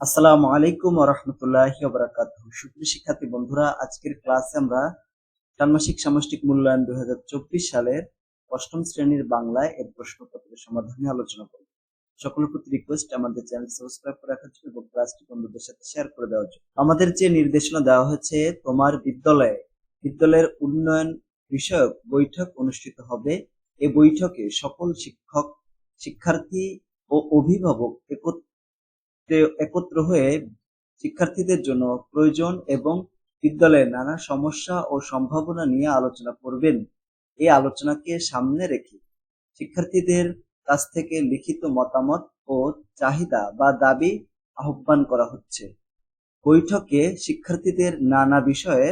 আসসালামু আলাইকুম রহমতুল্লাহ বরাকাত সুপ্রিয় শিক্ষার্থী বন্ধুরা, আজকের ক্লাসে আমরা ষান্মাসিক সামষ্টিক মূল্যায়ন দুই হাজার চব্বিশ সালের অষ্টম শ্রেণির বাংলায় এর প্রশ্নপত্রের সমাধান আলোচনা করব। সকলের প্রতি রিকোয়েস্ট আমাদের চ্যানেল সাবস্ক্রাইব করে রাখার জন্য এবং ক্লাসটি বন্ধুদের সাথে শেয়ার করে দেওয়ার জন্য। আমাদের যে নির্দেশনা দেওয়া হয়েছে, তোমার বিদ্যালয়ে বিদ্যালয়ের উন্নয়ন বিষয়ক বৈঠক অনুষ্ঠিত হবে। এই বৈঠকে সকল শিক্ষক, শিক্ষার্থী ও অভিভাবক একত্রে একত্র হয়ে শিক্ষার্থীদের জন্য প্রয়োজন এবং বিদ্যালয়ের নানা সমস্যা ও সম্ভাবনা নিয়ে আলোচনা করবেন। এই আলোচনাকে সামনে রেখে শিক্ষার্থীদের কাছ থেকে লিখিত মতামত ও চাহিদা বা দাবি আহ্বান করা হচ্ছে। বৈঠকে শিক্ষার্থীদের নানা বিষয়ে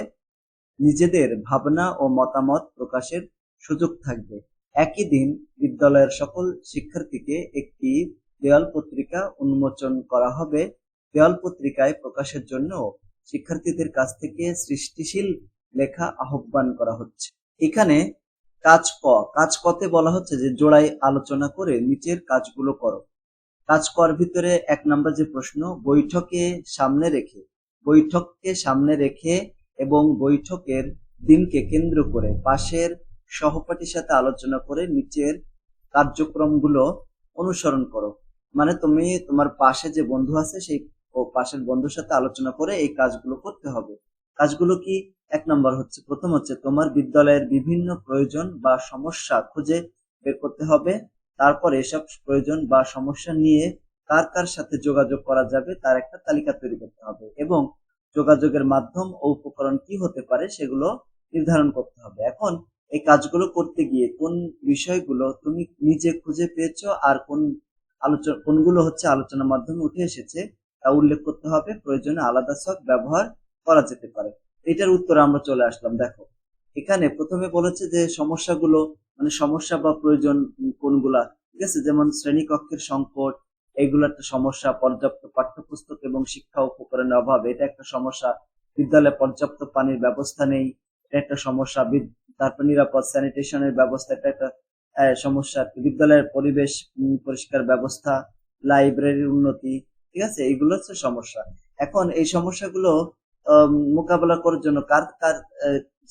নিজেদের ভাবনা ও মতামত প্রকাশের সুযোগ থাকবে। একই দিন বিদ্যালয়ের সকল শিক্ষার্থীকে একটি দেওয়াল পত্রিকা উন্মোচন করা হবে। দেওয়াল পত্রিকায় প্রকাশের জন্য শিক্ষার্থীদের কাছ থেকে সৃষ্টিশীল লেখা আহ্বান করা হচ্ছে। এখানে কাজ ক, কাজ কতে বলা হচ্ছে যে জোড়াই আলোচনা করে নিচের কাজগুলো করো। কাজ কর ভিতরে এক নম্বর যে প্রশ্ন, বৈঠকে সামনে রেখে, বৈঠককে সামনে রেখে এবং বৈঠকের দিনকে কেন্দ্র করে পাশের সহপাঠীর সাথে আলোচনা করে নিচের কার্যক্রমগুলো অনুসরণ করো। মানে তুমি তোমার পাশে যে বন্ধু আছে সেই পাশের বন্ধুর সাথে আলোচনা করে এই কাজগুলো করতে হবে। কাজগুলো কি? এক নম্বর হচ্ছে, প্রথম হচ্ছে তোমার বিদ্যালয়ের বিভিন্ন প্রয়োজন বা সমস্যা খুঁজে বের করতে হবে। তারপর এসব প্রয়োজন বা সমস্যা নিয়ে কার কার সাথে যোগাযোগ করা যাবে তার একটা তালিকা তৈরি করতে হবে এবং যোগাযোগের মাধ্যম ও উপকরণ কি হতে পারে সেগুলো নির্ধারণ করতে হবে। এখন এই কাজগুলো করতে গিয়ে কোন বিষয়গুলো তুমি নিজে খুঁজে পেয়েছ আর কোন আলোচনা কোনগুলো হচ্ছে আলোচনার মাধ্যমে উঠে এসেছে, তা উল্লেখ করতে হবে। প্রয়োজনে আলাদা সব ব্যবহার করা যেতে পারে। এটার উত্তর আমরা চলে আসলাম। দেখো, এখানে প্রথমে বলেছে যে সমস্যাগুলো মানে সমস্যা বা প্রয়োজন কোনগুলা, ঠিক আছে? যেমন শ্রেণীকক্ষের সংকট, এগুলো একটা সমস্যা, পর্যাপ্ত পাঠ্যপুস্তক এবং শিক্ষা উপকরণের অভাব, এটা একটা সমস্যা। বিদ্যালয়ে পর্যাপ্ত পানির ব্যবস্থা নেই, এটা একটা সমস্যা। তারপর নিরাপদ স্যানিটেশনের ব্যবস্থা, এটা একটা সমস্যা, বিদ্যালয়ের পরিবেশ পরিষ্কার ব্যবস্থা, লাইব্রেরির উন্নতি, ঠিক আছে? এইগুলো হচ্ছে সমস্যা। এখন এই সমস্যাগুলো মোকাবেলা করার জন্য কার কার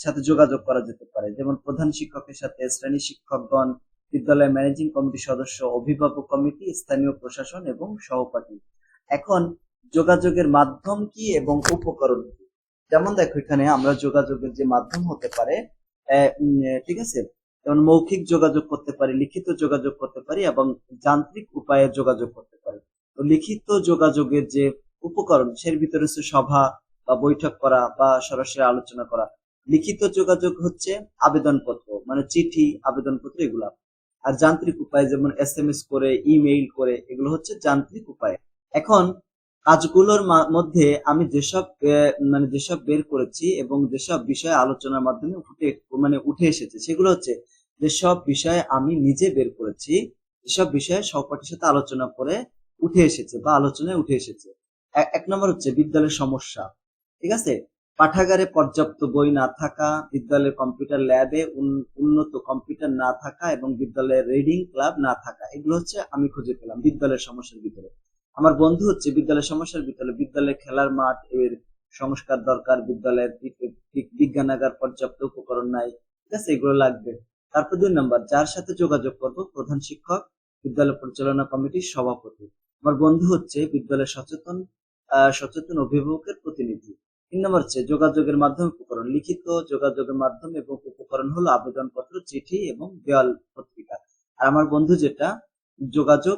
সাথে যোগাযোগ করা যেতে পারে? যেমন প্রধান শিক্ষকের সাথে শ্রেণি শিক্ষকগণ বিদ্যালয়ের ম্যানেজিং কমিটির সদস্য, অভিভাবক কমিটি, স্থানীয় প্রশাসন এবং সহপাঠী। এখন যোগাযোগের মাধ্যম কি এবং উপকরণ কি? যেমন দেখো এখানে আমরা যোগাযোগের যে মাধ্যম হতে পারে ঠিক আছে? যেমন মৌখিক যোগাযোগ করতে পারি, লিখিত যোগাযোগ করতে পারি এবং যান্ত্রিক উপায়ে যোগাযোগ করতে পারি। তো লিখিত যোগাযোগের যে উপকরণ, সের ভিতরে হচ্ছে সভা বা বৈঠক করা বা সরাসরি আলোচনা করা। লিখিত যোগাযোগ হচ্ছে আবেদনপত্র মানে চিঠি, আবেদনপত্র এগুলা। আর যান্ত্রিক উপায় যেমন এস এম এস করে, ইমেইল করে, এগুলো হচ্ছে যান্ত্রিক উপায়। এখন কাজগুলোর মধ্যে আমি যেসব মানে যেসব বের করেছি এবং যেসব বিষয় আলোচনার মাধ্যমে উঠে মানে উঠে এসেছে, সেগুলো হচ্ছে যেসব বিষয়ে আমি নিজে বের করেছি, যেসব বিষয়ে সহপাঠীর সাথে আলোচনা করে উঠে এসেছে বা আলোচনায় উঠে এসেছে। এক নম্বর হচ্ছে বিদ্যালয়ের সমস্যা, ঠিক আছে? পাঠাগারে পর্যাপ্ত বই না থাকা, বিদ্যালয়ের কম্পিউটার ল্যাবে উন্নত কম্পিউটার না থাকা এবং বিদ্যালয়ের রিডিং ক্লাব না থাকা, এগুলো হচ্ছে আমি খুঁজে পেলাম বিদ্যালয়ের সমস্যার ভিতরে। আমার বন্ধু হচ্ছে বিদ্যালয়ের সমস্যার বিদ্যালয় বিদ্যালয়ের খেলার মাঠ, এর সংস্কার দরকার, বিদ্যালয়ের বিজ্ঞানাগার পর্যাপ্ত উপকরণ নাই, ঠিক আছে, এগুলো লাগবে। তারপর দুই নাম্বার, যার সাথে যোগাযোগ করব, প্রধান শিক্ষক, বিদ্যালয় পরিচালনা কমিটির সভাপতি। আমার বন্ধু হচ্ছে বিদ্যালয়ের সচেতন সচেতন অভিভাবকের প্রতিনিধি। তিন নম্বর হচ্ছে যোগাযোগের মাধ্যমে উপকরণ, লিখিত যোগাযোগের মাধ্যমে এবং উপকরণ হলো আবেদনপত্র, চিঠি এবং দেওয়াল পত্রিকা। আর আমার বন্ধু যেটা যোগাযোগ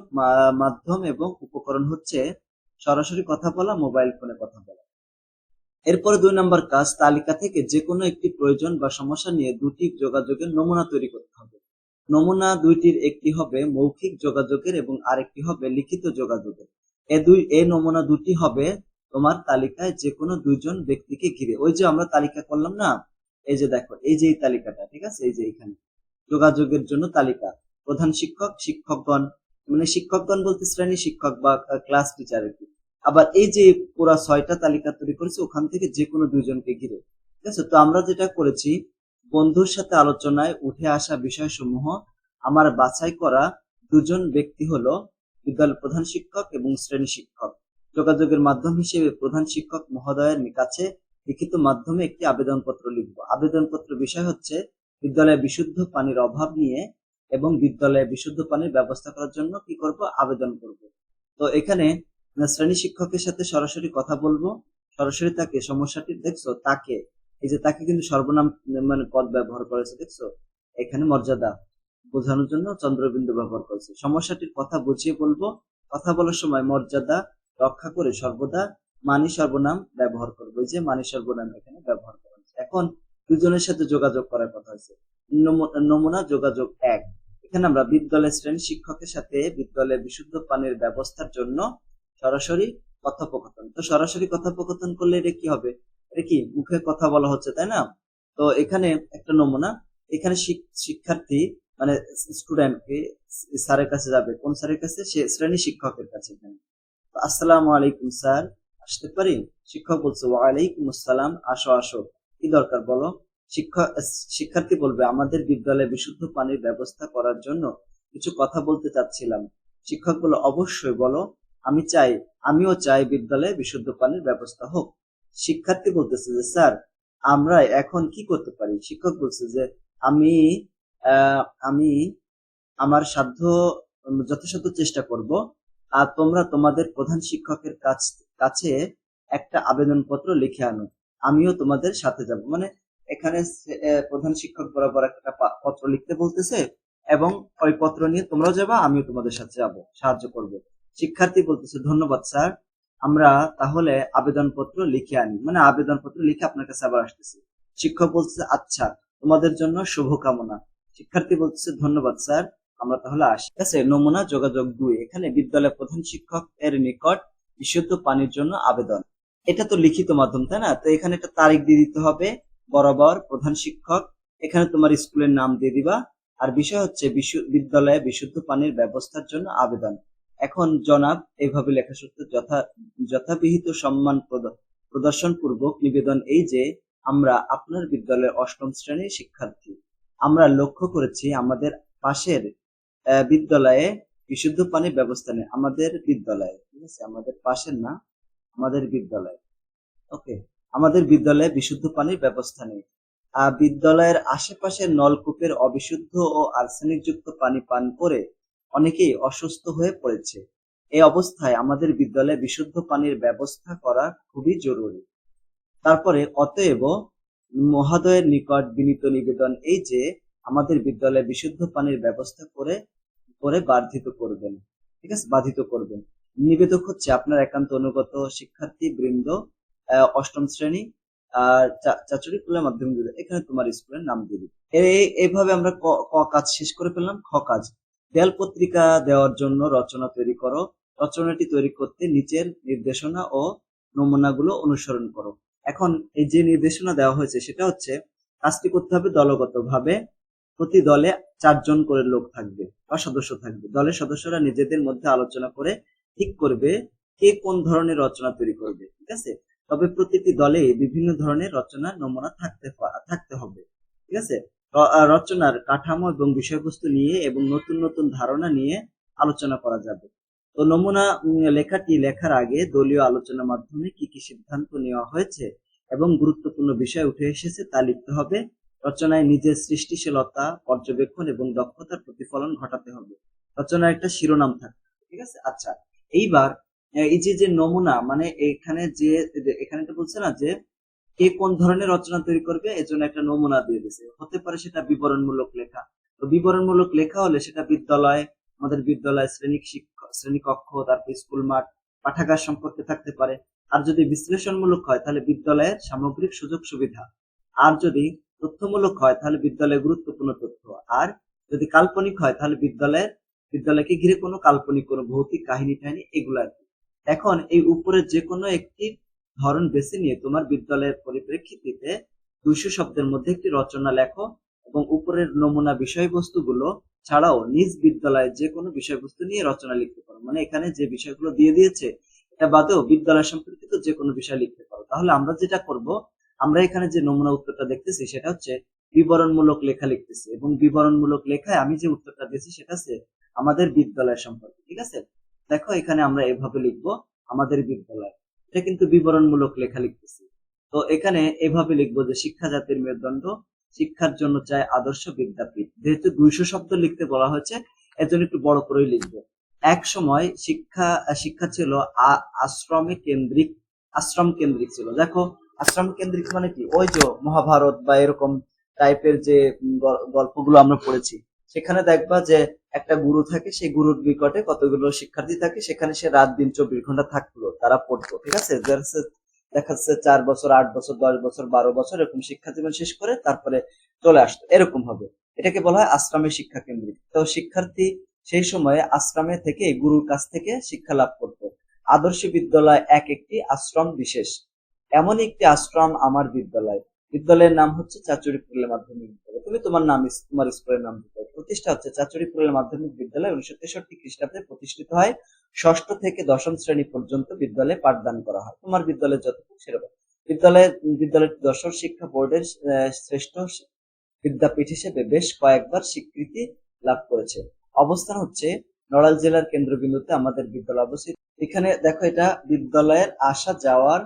মাধ্যম এবং উপকরণ হচ্ছে সরাসরি কথা বলা, মোবাইল ফোনে কথা বলা। এরপরে দুই নম্বর কাজ, তালিকা থেকে যে কোনো একটি প্রয়োজন বা সমস্যা নিয়ে দুটি যোগাযোগের নমুনা তৈরি করতে হবে। নমুনা দুইটির একটি হবে মৌখিক যোগাযোগের এবং আরেকটি হবে লিখিত যোগাযোগের। এ দুই এই নমুনা দুটি হবে তোমার তালিকায় যে কোনো দুইজন ব্যক্তিকে ঘিরে। ওই যে আমরা তালিকা করলাম না? এই যে দেখো, এই যে এই তালিকাটা, ঠিক আছে? এই যে এখানে যোগাযোগের জন্য তালিকা। প্রধান শিক্ষক, শিক্ষকগণ মানে শিক্ষকগণ বলতে শ্রেণি শিক্ষক বা ক্লাস টিচার কি আবার এই যে পুরা ছয়টা তালিকা তৈরি করেছে, ওখান থেকে যে কোনো দুইজনকে ঘিরে। ঠিক আছে? তো আমরা যেটা করেছি, বন্ধুর সাথে আলোচনায় উঠে আসা বিষয়সমূহ আমার বাছাই করা দুজন ব্যক্তি হলো বিদ্যালয় প্রধান শিক্ষক এবং শ্রেণি শিক্ষক। যোগাযোগের মাধ্যম হিসেবে প্রধান শিক্ষক মহোদয়ের কাছে লিখিত মাধ্যমে একটি আবেদনপত্র লিখব। আবেদনপত্র বিষয় হচ্ছে, বিদ্যালয়ে বিশুদ্ধ পানির অভাব নিয়ে এবং বিদ্যালয়ে বিশুদ্ধ পানির ব্যবস্থা করার জন্য কি করব? আবেদন করব। তো এখানে শ্রেণি শিক্ষকের সাথে সরাসরি কথা বলব। সরাসরি তাকে সমস্যাটি, দেখছ? তাকে, এই যে তাকে কিন্তু সর্বনাম মানে পদ ব্যবহার করেছে, দেখছ? এখানে মর্যাদা বোঝানোর জন্য চন্দ্রবিন্দু ব্যবহার করেছে। সমস্যাটির কথা বুঝিয়ে বলব। কথা বলার সময় মর্যাদা রক্ষা করে সর্বদা মানি সর্বনাম ব্যবহার করব। এই যে মানি সর্বনাম এখানে ব্যবহার করা হয়েছে। এখন দুজনের সাথে যোগাযোগ করার কথা হয়েছে নমুনা যোগাযোগ এক। এখানে আমরা বিদ্যালয়ের শ্রেণি শিক্ষকের সাথে বিদ্যালয়ে বিশুদ্ধ পানির ব্যবস্থার জন্য সরাসরি কথোপকথন। তো সরাসরি কথোপকথন করলে এটা কি হবে? এটা কি মুখে কথা বলা হচ্ছে, তাই না? তো এখানে একটা নমুনা। এখানে শিক্ষার্থী মানে স্টুডেন্টকে স্যারের কাছে যাবে। কোন স্যারের কাছে? সে শ্রেণি শিক্ষকের কাছে এখানে আসসালামু আলাইকুম, স্যার। আসতে পারি? শিক্ষক বলছে, ওয়ালাইকুম আসসালাম। আসো আসো। কি দরকার বলো? শিক্ষক শিক্ষার্থী বলবে, আমাদের বিদ্যালয়ে বিশুদ্ধ পানির ব্যবস্থা করার জন্য কিছু কথা বলতে চাচ্ছিলাম। শিক্ষক বলে অবশ্যই বলো। আমি চাই, আমিও চাই বিদ্যালয়ে বিশুদ্ধ পানির ব্যবস্থা হোক। শিক্ষার্থী বলতেছে যে, স্যার, আমরা এখন কি করতে পারি? শিক্ষক বলছে যে, আমি আমি আমার সাধ্য, যথাসাধ্য চেষ্টা করব আর তোমরা তোমাদের প্রধান শিক্ষকের কাছ, কাছে একটা আবেদনপত্র লিখে আনো। আমিও তোমাদের সাথে যাব। মানে এখানে প্রধান শিক্ষক বরাবর একটা পত্র লিখতে বলতেছে এবং ওই পত্র নিয়ে তোমরাও যাবা, আমিও তোমাদের সাথে যাব, সাহায্য করব। শিক্ষার্থী বলতেছে, ধন্যবাদ, স্যার। আমরা তাহলে আবেদনপত্র লিখে আনি। মানে আবেদনপত্র লিখে আপনার কাছে আবার আসতেছি। শিক্ষক বলছে আচ্ছা তোমাদের জন্য শুভকামনা। শিক্ষার্থী বলতেছে, ধন্যবাদ, স্যার। আমরা তাহলে আসি। ঠিক আছে, নমুনা যোগাযোগ দুই। এখানে বিদ্যালয় প্রধান শিক্ষক এর নিকট বিশুদ্ধ পানির জন্য আবেদন। এটা তো লিখিত মাধ্যম, তাই না? তো এখানে একটা তারিখ দিয়ে দিতে হবে। বরাবর প্রধান শিক্ষক, এখানে তোমার স্কুলের নাম দিয়ে দিবা। আর বিষয় হচ্ছে বিদ্যালয়ে বিশুদ্ধ পানির ব্যবস্থার জন্য আবেদন। এখন জনাব এইভাবে লেখা সত্য যথা যথাবিহিত সম্মান প্রদর্শন পূর্বক নিবেদন এই যে, আমরা আপনার বিদ্যালয়ের অষ্টম শ্রেণির শিক্ষার্থী। আমরা লক্ষ্য করেছি আমাদের পাশের বিদ্যালয়ে বিশুদ্ধ পানির ব্যবস্থা নেই। আমাদের বিদ্যালয়ে, ঠিক আছে? আমাদের পাশের না, আমাদের বিদ্যালয়ে। ওকে। আমাদের বিদ্যালয়ে বিশুদ্ধ পানির ব্যবস্থা নেই। আহ, বিদ্যালয়ের আশেপাশের নলকূপের অবিশুদ্ধ ও আর্সেনিক যুক্ত পানি পান করে অনেকেই অসুস্থ হয়ে পড়েছে। এই অবস্থায় আমাদের বিদ্যালয়ে বিশুদ্ধ পানির ব্যবস্থা করা খুবই জরুরি। তারপরে অতএব মহাদয়ের নিকট বিনীত নিবেদন এই যে আমাদের বিদ্যালয়ে বিশুদ্ধ পানির ব্যবস্থা করে করে বার্ধিত করবেন। ঠিক আছে? বাধিত করবেন। নিবেদক হচ্ছে আপনার একান্ত অনুগত শিক্ষার্থী বৃন্দ অষ্টম শ্রেণি আর চাচুরি কুলা মাধ্যমিক বিদ্যালয়। এখানে তোমার স্কুলের নাম দিয়ে দিবে। এইভাবে আমরা ক কাজ শেষ করে ফেললাম। খ কাজ। দেয়াল পত্রিকা দেওয়ার জন্য রচনা তৈরি করো। রচনাটি তৈরি করতে নিচের নির্দেশনা ও নমুনাগুলো অনুসরণ করো। এখন এই যে নির্দেশনা দেওয়া হয়েছে, সেটা হচ্ছে কাজটি করতে হবে দলগতভাবে। প্রতি দলে চারজন করে লোক থাকবে বা সদস্য থাকবে। দলের সদস্যরা নিজেদের মধ্যে আলোচনা করে ঠিক করবে কে কোন ধরনের রচনা তৈরি করবে, ঠিক আছে? তবে প্রতিটি দলে বিভিন্ন ধরনের রচনা নমুনা থাকতে থাকতে হবে, ঠিক আছে? রচনার কাঠামো এবং বিষয়বস্তু নিয়ে এবং নতুন নতুন ধারণা নিয়ে আলোচনা করা যাবে। তো নমুনা লেখাটি লেখার আগে দলীয় আলোচনার মাধ্যমে কি কি সিদ্ধান্ত নেওয়া হয়েছে এবং গুরুত্বপূর্ণ বিষয় উঠে এসেছে তা লিখতে হবে। রচনায় নিজের সৃষ্টিশীলতা, পর্যবেক্ষণ এবং দক্ষতার প্রতিফলন ঘটাতে হবে। রচনার একটা শিরোনাম থাকবে, ঠিক আছে? আচ্ছা এইবার এই যে যে নমুনা মানে এখানে যে এখানে তো বলছে না যে, কে কোন ধরনের রচনা তৈরি করবে এর জন্য একটা নমুনা দিয়ে দিছে হতে পারে সেটা বিবরণমূলক লেখা। তো বিবরণমূলক লেখা হলে সেটা বিদ্যালয়, আমাদের বিদ্যালয়, শ্রেণি শিক্ষক শ্রেণীকক্ষ তারপর স্কুল মাঠ, পাঠাগার সম্পর্কে থাকতে পারে। আর যদি বিশ্লেষণমূলক হয়, তাহলে বিদ্যালয়ের সামগ্রিক সুযোগ সুবিধা। আর যদি তথ্যমূলক হয়, তাহলে বিদ্যালয়ের গুরুত্বপূর্ণ তথ্য। আর যদি কাল্পনিক হয়, তাহলে বিদ্যালয়ের, বিদ্যালয়কে ঘিরে কোনো কাল্পনিক, কোনো ভৌতিক কাহিনী টাহিনী এগুলো আর কি। এখন এই উপরে যে কোনো একটি ধরন বেছে নিয়ে তোমার বিদ্যালয়ের পরিপ্রেক্ষিতে দুইশো শব্দের মধ্যে একটি রচনা লেখো এবং উপরের নমুনা বিষয়বস্তুগুলো ছাড়াও নিজ বিদ্যালয়ে যে কোনো বিষয়বস্তু নিয়ে রচনা লিখতে পারো। মানে এখানে যে বিষয়গুলো দিয়ে দিয়েছে, এটা বাদেও বিদ্যালয় সম্পর্কিত যে কোনো বিষয় লিখতে পারো। তাহলে আমরা যেটা করব, আমরা এখানে যে নমুনা উত্তরটা দেখতেছি, সেটা হচ্ছে বিবরণমূলক লেখা লিখতেছি। এবং বিবরণমূলক লেখায় আমি যে উত্তরটা দিয়েছি, সেটা হচ্ছে আমাদের বিদ্যালয় সম্পর্কে, ঠিক আছে? দেখো, এখানে আমরা এভাবে লিখব, আমাদের বিদ্যালয়। এটা কিন্তু বিবরণমূলক লেখা লিখতেছি। তো এখানে এভাবে লিখব যে শিক্ষা জাতির মেরুদণ্ড, শিক্ষার জন্য চায় আদর্শ বিদ্যাপীঠ। যেহেতু দুইশো শব্দ লিখতে বলা হয়েছে এর জন্য একটু বড় করেই লিখব। এক সময় শিক্ষা শিক্ষা ছিল আশ্রমে কেন্দ্রিক, আশ্রম কেন্দ্রিক ছিল। দেখো, আশ্রম কেন্দ্রিক মানে কি? ওই যে মহাভারত বা এরকম টাইপের যে গল্পগুলো আমরা পড়েছি। সেখানে দেখবা যে একটা গুরু থাকে, সেই গুরুর নিকটে কতগুলো শিক্ষার্থী থাকে, সেখানে সে রাত দিন চব্বিশ ঘণ্টা থাকল, তারা পড়তো, ঠিক আছে? দেখা যাচ্ছে চার বছর, আট বছর, দশ বছর, বারো বছর, এরকম শিক্ষা জীবন শেষ করে তারপরে চলে আসতো, এরকম হবে। এটাকে বলা হয় আশ্রমের শিক্ষা কেন্দ্রিক তো শিক্ষার্থী সেই সময়ে আশ্রমে থেকে গুরুর কাছ থেকে শিক্ষা লাভ করত। আদর্শ বিদ্যালয় এক একটি আশ্রম বিশেষ। এমন একটি আশ্রম আমার বিদ্যালয়। বিদ্যালয়ের নাম হচ্ছে চাচুরি পুরুলিয়া মাধ্যমিক বিদ্যালয়। তুমি তোমার নাম, তোমার স্কুলের নাম দিতে পারো। প্রতিষ্ঠা হচ্ছে চাচুরি পুরুলিয়া মাধ্যমিক বিদ্যালয় উনিশশো তেষট্টি খ্রিস্টাব্দে প্রতিষ্ঠিত হয়। ষষ্ঠ থেকে দশম শ্রেণি পর্যন্ত বিদ্যালয়ে পাঠদান করা হয়। তোমার বিদ্যালয়ে যতটুকু সেরকম। বিদ্যালয়ে বিদ্যালয়টি যশোর শিক্ষা বোর্ডের শ্রেষ্ঠ বিদ্যাপীঠ হিসেবে বেশ কয়েকবার স্বীকৃতি লাভ করেছে। অবস্থান হচ্ছে নড়াইল জেলার কেন্দ্রবিন্দুতে আমাদের বিদ্যালয় অবস্থিত। এখানে দেখো এটা বিদ্যালয়ের আসা যাওয়ার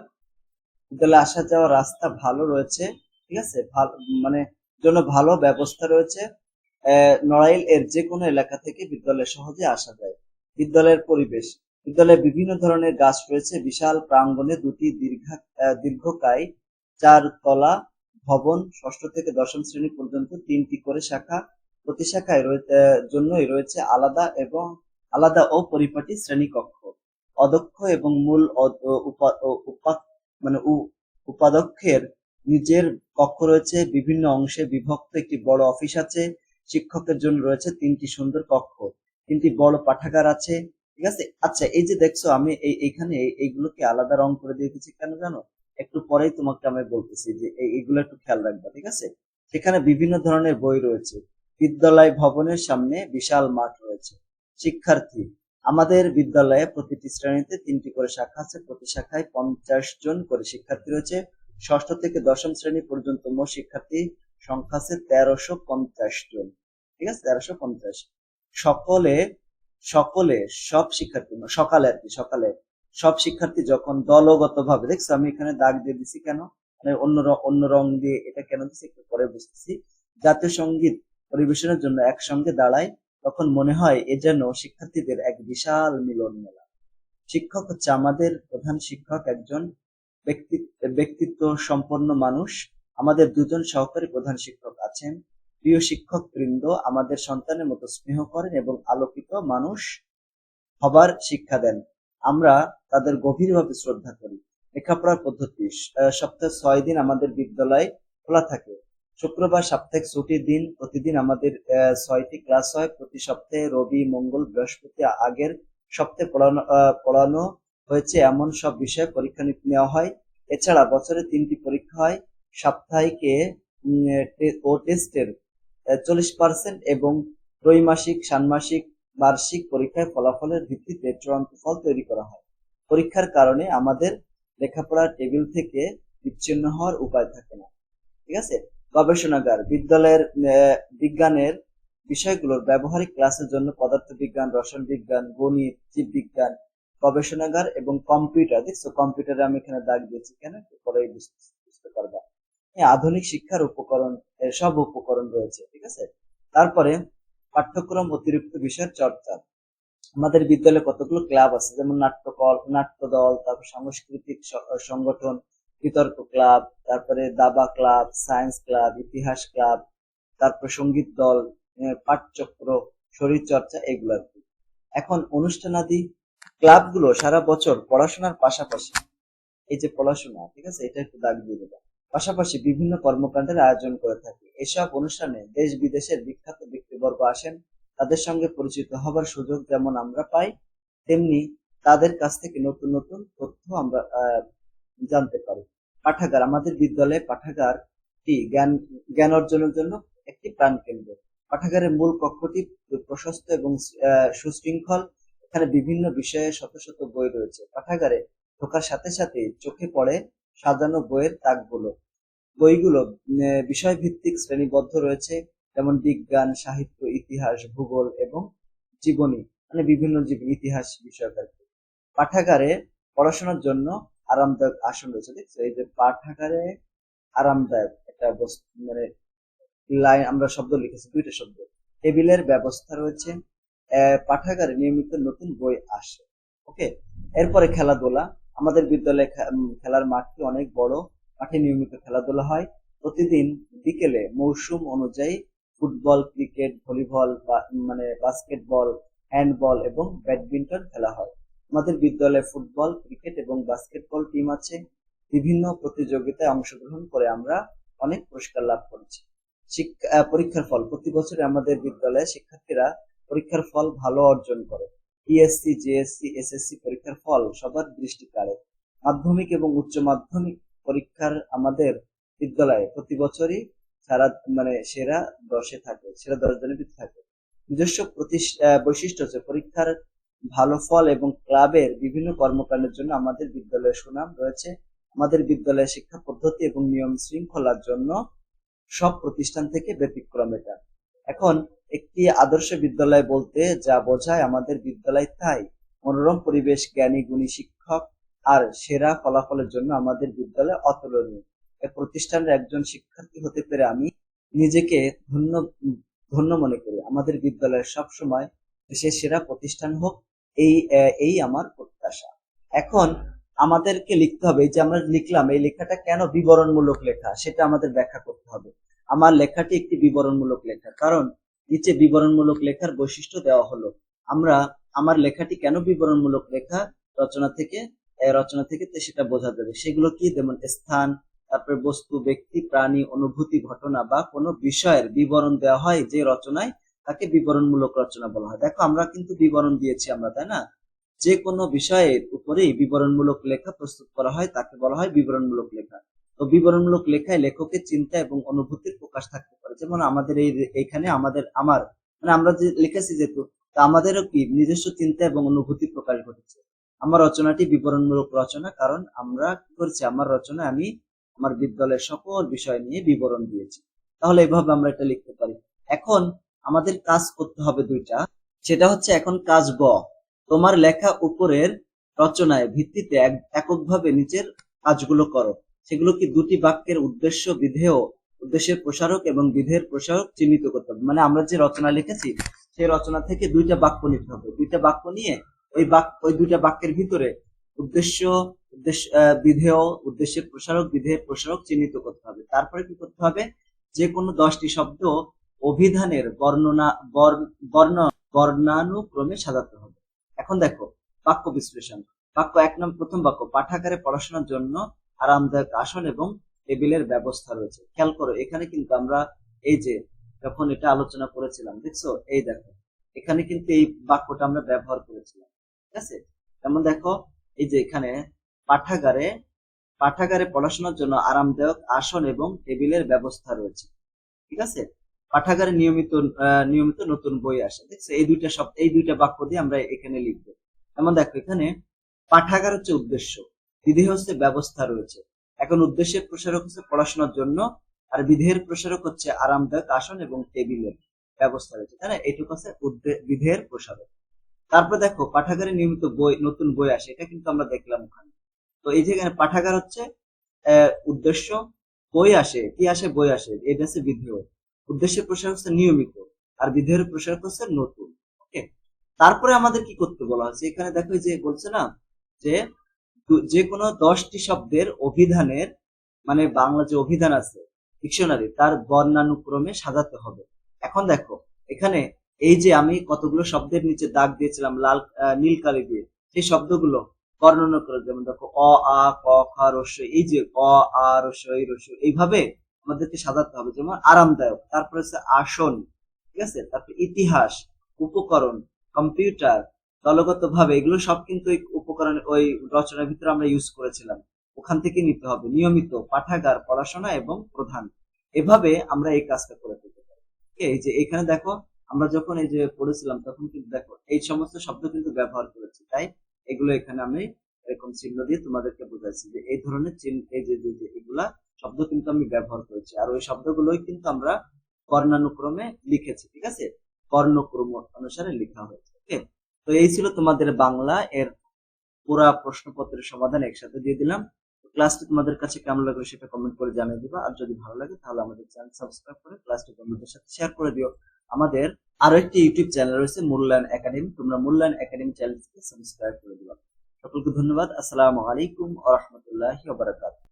বিদ্যালয়ে আসা যাওয়ার রাস্তা ভালো রয়েছে, ঠিক আছে? ভালো মানে জন্য ভালো ব্যবস্থা রয়েছে। নড়াইল এর যে কোনো এলাকা থেকে বিদ্যালয়ে সহজে আসা যায়। বিদ্যালয়ের পরিবেশ, বিদ্যালয়ে বিভিন্ন ধরনের গাছ রয়েছে, বিশাল প্রাঙ্গণে দুটি দীর্ঘা দীর্ঘকায় চার তলা ভবন, ষষ্ঠ থেকে দশম শ্রেণি পর্যন্ত তিনটি করে শাখা, প্রতি শাখায় জন্যই রয়েছে আলাদা এবং আলাদা ও পরিপাটি শ্রেণীকক্ষ। অদক্ষ এবং মূল অ- ও, উপা- ও উপা- মানে উপাধ্যক্ষের নিজের কক্ষ রয়েছে, বিভিন্ন অংশে বিভক্ত একটি বড় অফিস আছে শিক্ষকের জন্য রয়েছে তিনটি সুন্দর কক্ষ, তিনটি বড় পাঠাগার আছে, ঠিক আছে? আচ্ছা এই যে দেখছ, আমি এই, এইখানে এই- এইগুলোকে আলাদা রং করে দিয়ে দিয়েছি কেন জানো? একটু পরেই তোমাকে আমি বলতেছি যে এই- এইগুলো একটু খেয়াল রাখবা, ঠিক আছে? সেখানে বিভিন্ন ধরনের বই রয়েছে, বিদ্যালয় ভবনের সামনে বিশাল মাঠ রয়েছে, শিক্ষার্থী আমাদের বিদ্যালয়ে প্রতিটি শ্রেণীতে তিনটি করে শাখা আছে। প্রতি শাখায় পঞ্চাশ জন করে শিক্ষার্থী রয়েছে। ষষ্ঠ থেকে দশম শ্রেণি পর্যন্ত মোট শিক্ষার্থী সংখ্যা আছে তেরোশো পঞ্চাশ জন। ঠিক আছে? তেরোশো পঞ্চাশ। সকলে সকলে সব শিক্ষার্থী না, সকালে আর কি সকালে। সব শিক্ষার্থী যখন দলগত ভাবে দেখছ আমি এখানে দাগ দিয়ে দিছি কেন? মানে অন্য অন্য রং দিয়ে এটা কেন দিছি একটু পরে বুঝতেছি। জাতীয় সংগীত পরিবেশনের জন্য একসঙ্গে দাঁড়ায় তখন মনে হয় এ যেন শিক্ষার্থীদের এক বিশাল মিলন মেলা। শিক্ষক হচ্ছে আমাদের প্রধান শিক্ষক, একজন ব্যক্তিত্ব সম্পন্ন মানুষ। আমাদের দুজন সহকারী প্রধান শিক্ষক আছেন। প্রিয় শিক্ষক বৃন্দ আমাদের সন্তানের মতো স্নেহ করেন এবং আলোকিত মানুষ হবার শিক্ষা দেন। আমরা তাদের গভীরভাবে শ্রদ্ধা করি। লেখাপড়ার পদ্ধতি সপ্তাহে ছয় দিন আমাদের বিদ্যালয় খোলা থাকে। শুক্রবার সাপ্তাহিক ছুটির দিন প্রতিদিন আমাদের ছয়টি ক্লাস হয়। প্রতি সপ্তাহে রবি, মঙ্গল, বৃহস্পতি আগের সপ্তাহে পড়ানো পড়ানো হয়েছে। এমন সব বিষয়ে পরীক্ষা নেওয়া হয়। এছাড়া বছরে তিনটি পরীক্ষা হয়। সাপ্তাহিকে ও টেস্টের চল্লিশ পার্সেন্ট এবং ত্রৈমাসিক, ষান্মাসিক, বার্ষিক পরীক্ষায় ফলাফলের ভিত্তিতে চূড়ান্ত ফল তৈরি করা হয়। পরীক্ষার কারণে আমাদের লেখাপড়ার টেবিল থেকে বিচ্ছিন্ন হওয়ার উপায় থাকে না। ঠিক আছে? গবেষণাগার, বিদ্যালয়ের বিজ্ঞানের বিষয়গুলোর ব্যবহারিক ক্লাসের জন্য পদার্থবিজ্ঞান রসায়ন বিজ্ঞান গণিত, জীববিজ্ঞান, গবেষণাগার এবং কম্পিউটার। দেখছ, কম্পিউটারে আমি এখানে দাগ দিয়েছি। কেন? পরেই বুঝতে পারবা। আধুনিক শিক্ষার উপকরণ সব উপকরণ রয়েছে, ঠিক আছে? তারপরে পাঠ্যক্রম অতিরিক্ত বিষয়ের চর্চা। আমাদের বিদ্যালয়ে কতগুলো ক্লাব আছে? যেমন নাট্যকল নাট্য দল তারপর সাংস্কৃতিক সংগঠন, বিতর্ক ক্লাব তারপরে দাবা ক্লাব, সায়েন্স ক্লাব, ইতিহাস ক্লাব, তারপর সংগীত দল পাঠচক্র শরীর চর্চা এগুলো এখন অনুষ্ঠানাদি ক্লাবগুলো সারা বছর পড়াশোনার পাশাপাশি, এই যে পড়াশোনা, ঠিক আছে, এটা একটু দাগ দিয়ে দেবা। পাশাপাশি বিভিন্ন কর্মকাণ্ডের আয়োজন করে থাকে। এসব অনুষ্ঠানে দেশ বিদেশের বিখ্যাত ব্যক্তিবর্গ আসেন, তাদের সঙ্গে পরিচিত হবার সুযোগ যেমন আমরা পাই, তেমনি তাদের কাছ থেকে নতুন নতুন তথ্য আমরা জানতে পারি। পাঠাগার আমাদের বিদ্যালয়ে পাঠাগারটি জ্ঞান জ্ঞান অর্জনের জন্য একটি প্রাণকেন্দ্র। পাঠাগারের মূল কক্ষটি প্রশস্ত এবং সুশৃঙ্খল। এখানে বিভিন্ন বিষয়ে শত শত বই রয়েছে। পাঠাগারে ঢোকার সাথে সাথে চোখে পড়ে সাজানো বইয়ের তাকগুলো। বইগুলো উম, বিষয়ভিত্তিক শ্রেণীবদ্ধ রয়েছে যেমন বিজ্ঞান সাহিত্য ইতিহাস ভূগোল এবং জীবনী। মানে বিভিন্ন ইতিহাস বিষয়ক। পাঠাগারে পড়াশোনার জন্য আরামদায়ক আসন রয়েছে। দেখছ? এই যে পাঠাগারে আরামদায়ক একটা মানে লাইন আমরা শব্দ লিখেছি, দুইটা শব্দ। টেবিলের ব্যবস্থা রয়েছে। পাঠাগারে নিয়মিত নতুন বই আসে। ওকে? এরপরে খেলাধুলা। আমাদের বিদ্যালয়ে খেলার মাঠটি অনেক বড়। মাঠে নিয়মিত খেলাধুলা হয়। প্রতিদিন বিকেলে মৌসুম অনুযায়ী ফুটবল, ক্রিকেট, ভলিবল বা মানে বাস্কেটবল, হ্যান্ডবল এবং ব্যাডমিন্টন খেলা হয়। আমাদের বিদ্যালয়ে ফুটবল, ক্রিকেট এবং বাস্কেটবল টিম আছে। বিভিন্ন প্রতিযোগিতায় অংশগ্রহণ করে আমরা অনেক পুরস্কার লাভ করেছি। শিক্ষা পরীক্ষার ফল, প্রতি বছর আমাদের বিদ্যালয়ে শিক্ষার্থীরা পরীক্ষার ফল ভালো অর্জন করে। পিএসসি জেএসসি এসএসসি পরীক্ষার ফল সবার দৃষ্টি কাড়ে। মাধ্যমিক এবং উচ্চ মাধ্যমিক পরীক্ষার আমাদের বিদ্যালয়ে প্রতি বছরই সারা মানে সেরা দশে থাকে, সেরা দশ জনের থাকে। নিজস্ব বৈশিষ্ট্য হচ্ছে পরীক্ষার ভালো ফল এবং ক্লাবের বিভিন্ন কর্মকাণ্ডের জন্য আমাদের বিদ্যালয়ের সুনাম রয়েছে। আমাদের বিদ্যালয়ের শিক্ষা পদ্ধতি এবং নিয়ম শৃঙ্খলার জন্য সব প্রতিষ্ঠান থেকে ব্যতিক্রম এটা। এখন একটি আদর্শ বিদ্যালয় বলতে যা বোঝায় আমাদের বিদ্যালয় তাই মনোরম পরিবেশ, জ্ঞানী, গুণী শিক্ষক আর সেরা ফলাফলের জন্য আমাদের বিদ্যালয় অতুলনীয়। এ প্রতিষ্ঠানের একজন শিক্ষার্থী হতে পেরে আমি নিজেকে ধন্য ধন্য মনে করি। আমাদের বিদ্যালয় সব সময় দেশের সেরা প্রতিষ্ঠান হোক এই এই আমার প্রত্যাশা। এখন আমাদেরকে লিখতে হবে যে আমরা লিখলাম, এই লেখাটা কেন বিবরণমূলক লেখা, সেটা আমাদের ব্যাখ্যা করতে হবে। আমার লেখাটি একটি বিবরণমূলক লেখা, কারণ নিচে বিবরণমূলক লেখার বৈশিষ্ট্য দেওয়া হলো। আমরা, আমার লেখাটি কেন বিবরণমূলক লেখা, রচনা থেকে রচনা থেকে সেটা বোঝা যাবে। সেগুলো কি? যেমন স্থান, তারপরে বস্তু, ব্যক্তি, প্রাণী, অনুভূতি, ঘটনা বা কোনো বিষয়ের বিবরণ দেওয়া হয় যে রচনায় তাকে বিবরণমূলক রচনা বলা হয়। দেখো, আমরা কিন্তু বিবরণ দিয়েছি আমরা, তাই না? যে কোনো বিষয়ের উপরেই বিবরণমূলক লেখা প্রস্তুত করা হয়, তাকে বলা হয় বিবরণমূলক লেখা। তো বিবরণমূলক লেখায় লেখকের চিন্তা এবং অনুভূতির প্রকাশ থাকতে পারে। যেমন আমাদের এই এইখানে আমাদের, আমার মানে আমরা যে লিখেছি যেহেতু তা আমাদেরও কি নিজস্ব চিন্তা এবং অনুভূতি প্রকাশ ঘটেছে। আমার রচনাটি বিবরণমূলক রচনা, কারণ আমরা কি করেছি? আমার রচনা আমি আমার বিদ্যালয়ের সকল বিষয় নিয়ে বিবরণ দিয়েছি। তাহলে এভাবে আমরা এটা লিখতে পারি। এখন আমাদের কাজ করতে হবে দুইটা। সেটা হচ্ছে এখন কাজ গ। তোমার লেখা উপরের রচনায় ভিত্তিতে এক- এককভাবে নিচের কাজগুলো করো। সেগুলো কি দুটি বাক্যের উদ্দেশ্য, বিধেয়, উদ্দেশ্যের প্রসারক এবং বিধেয়ের প্রসারক চিহ্নিত করতে হবে? মানে আমরা যে রচনা লিখেছি, সেই রচনা থেকে দুইটা বাক্য নিতে হবে। দুইটা বাক্য নিয়ে ওই বাক্য ওই দুইটা বাক্যের ভিতরে উদ্দেশ্য উদ্দেশ্য বিধেয়, উদ্দেশ্যের প্রসারক, বিধেয়ের প্রসারক চিহ্নিত করতে হবে। তারপরে কি করতে হবে? যে কোনো দশটি শব্দ অভিধানের বর্ণনা বর্ণ- বর্ণ, বর্ণানুক্রমে সাজাতে হবে। এখন দেখো, বাক্য বিশ্লেষণ। বাক্য এক নম্বর প্রথম বাক্য। পাঠাগারে পড়াশোনার জন্য আরামদায়ক আসন এবং টেবিলের ব্যবস্থা রয়েছে। খেয়াল করো, এখানে কিন্তু আমরা এই যে যখন এটা আলোচনা করেছিলাম, দেখছ? এই দেখো, এখানে কিন্তু এই বাক্যটা আমরা ব্যবহার করেছিলাম। ঠিক আছে? যেমন দেখো, এই যে এখানে পাঠাগারে পাঠাগারে পড়াশোনার জন্য আরামদায়ক আসন এবং টেবিলের ব্যবস্থা রয়েছে। ঠিক আছে? পাঠাগারে নিয়মিত নিয়মিত নতুন বই আসে। দেখছ, এই দুইটা শব্দ এই দুইটা বাক্য দিয়ে আমরা এখানে লিখব। এমন দেখো, এখানে পাঠাগার হচ্ছে উদ্দেশ্য, বিধি হচ্ছে ব্যবস্থা রয়েছে। এখন উদ্দেশ্যের প্রসারক হচ্ছে পড়াশোনার জন্য, আর বিধেয়ের প্রসারক হচ্ছে আরামদায়ক আসন এবং টেবিলের ব্যবস্থা রয়েছে। তাই না? এইটুকু হচ্ছে বিধেয়ের প্রসারক। তারপর দেখো, পাঠাগারে নিয়মিত বই, নতুন বই আসে, এটা কিন্তু আমরা দেখলাম ওখানে। তো এই যেখানে পাঠাগার হচ্ছে উদ্দেশ্য, বই আসে। কি আসে? বই আসে। এটা হচ্ছে বিধেয় উদ্দেশ্যের প্রসারক হচ্ছে নিয়মিত, আর বিধেয়ের প্রসারক হচ্ছে নতুন ওকে তারপরে আমাদের কি করতে বলা হচ্ছে এখানে দেখো যে বলছে না, যে যে কোনো দশটি শব্দের অভিধানের মানে বাংলা যে অভিধান আছে ডিকশনারি তার বর্ণানুক্রমে সাজাতে হবে। এখন দেখো, এখানে এই যে আমি কতগুলো শব্দের নিচে দাগ দিয়েছিলাম, লাল নীল কালি দিয়ে, সেই শব্দগুলো বর্ণনা করে, যেমন দেখো, অ, আ, ক, খ রস্য এই যে অ, আ রস্য এই রস্য এইভাবে আমাদেরকে সাজাতে হবে, যেমন আরামদায়ক। তারপরে হচ্ছে আসন, ঠিক আছে? তারপর ইতিহাস, উপকরণ, কম্পিউটার দলগত ভাবে এগুলো সব কিন্তু উপকরণ, ওই রচনার ভিতরে আমরা ইউজ করেছিলাম। ওখান থেকে নিতে হবে, নিয়মিত পাঠাগার, পড়াশোনা এবং প্রধান। এভাবে আমরা এই কাজটা করে থাকতে পারি এই যে এখানে দেখো, আমরা যখন এই যে পড়েছিলাম, তখন কিন্তু দেখো, এই সমস্ত শব্দ কিন্তু ব্যবহার করেছি। তাই এগুলো এখানে আমি এরকম চিহ্ন দিয়ে তোমাদেরকে বোঝাচ্ছি যে এই ধরনের চিহ্ন, এই যে, এগুলা শব্দ কিন্তু আমি ব্যবহার করেছি। আর ওই শব্দগুলোই কিন্তু আমরা বর্ণানুক্রমে লিখেছি, ঠিক আছে? বর্ণক্রম অনুসারে লেখা হয়েছে, ওকে? তো এই ছিল তোমাদের বাংলা এর পুরা প্রশ্নপত্রের সমাধান একসাথে দিয়ে দিলাম। ক্লাসটি তোমাদের কাছে কেমন লাগল সেটা কমেন্ট করে জানিয়ে দিবা। আর যদি ভালো লাগে তাহলে আমাদের চ্যানেল সাবস্ক্রাইব করে ক্লাসটি বন্ধুদের সাথে শেয়ার করে দিও। আমাদের আরও একটি ইউটিউব চ্যানেল রয়েছে মূল্যায়ন একাডেমি তোমরা মূল্যায়ন একাডেমি চ্যানেলটিকে সাবস্ক্রাইব করে দিবা। সকলকে ধন্যবাদ। আসসালামু আলাইকুম ওয়া রাহমাতুল্লাহি ওয়া বারাকাতুহু।